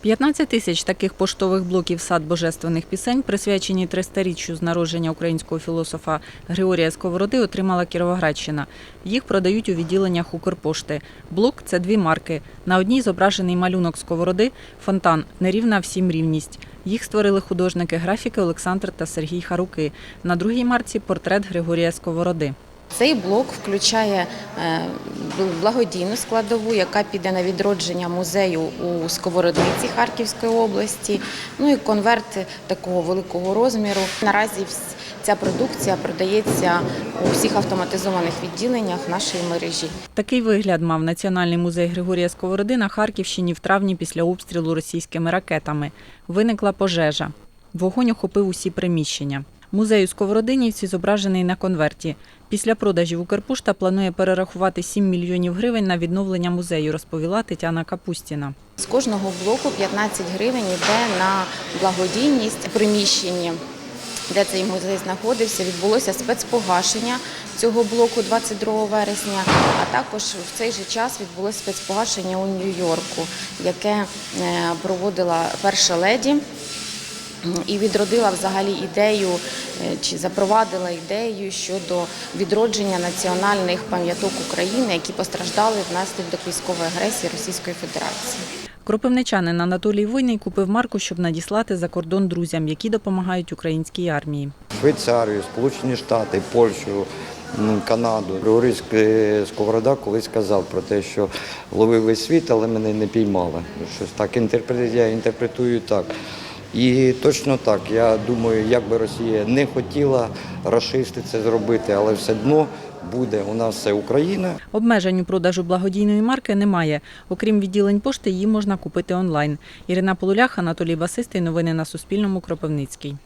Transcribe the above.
15 тисяч таких поштових блоків сад божественних пісень, присвячені 300-річчю з народження українського філософа Григорія Сковороди, отримала Кіровоградщина. Їх продають у відділеннях Укрпошти. Блок це дві марки. На одній зображений малюнок Сковороди, фонтан, нерівна всім рівність. Їх створили художники графіки Олександр та Сергій Харуки. На другій марці портрет Григорія Сковороди. Цей блок включає е, благодійну складову, яка піде на відродження музею у Сковородниці Харківської області. Ну і конверт такого великого розміру. Наразі ця продукція продається у всіх автоматизованих відділеннях нашої мережі. Такий вигляд мав Національний музей Григорія Сковороди на Харківщині в травні після обстрілу російськими ракетами. Виникла пожежа. Вогонь охопив усі приміщення. Музей у Сковородинівці зображений на конверті. Після продажів Укрпошта планує перерахувати 7 мільйонів гривень на відновлення музею, розповіла Тетяна Капустіна. З кожного блоку 15 гривень йде на благодійність в приміщенні. Де цей музей знаходився, відбулося спецпогашення цього блоку 22 вересня. А також в цей же час відбулося спецпогашення у Нью-Йорку, яке е, проводила перша леді і відродила взагалі ідею е, чи запровадила ідею щодо відродження національних пам'яток України, які постраждали внаслідок військової агресії Російської Федерації. Кропивничанин Анатолій Войний купив марку, щоб надіслати за кордон друзям, які допомагають українській армії. Швейцарію, Сполучені Штати, Польщу, Канаду. Григорій Сковорода колись сказав про те, що ловив весь світ, але мене не піймали. Щось так інтерпретую, я інтерпретую так. І точно так. Я думаю, як би Росія не хотіла расисти це зробити, але все одно буде у нас все Україна. Обмежень у продажу благодійної марки немає. Окрім відділень пошти, її можна купити онлайн. Ірина Полулях, Анатолій Басистий. Новини на Суспільному. Кропивницький.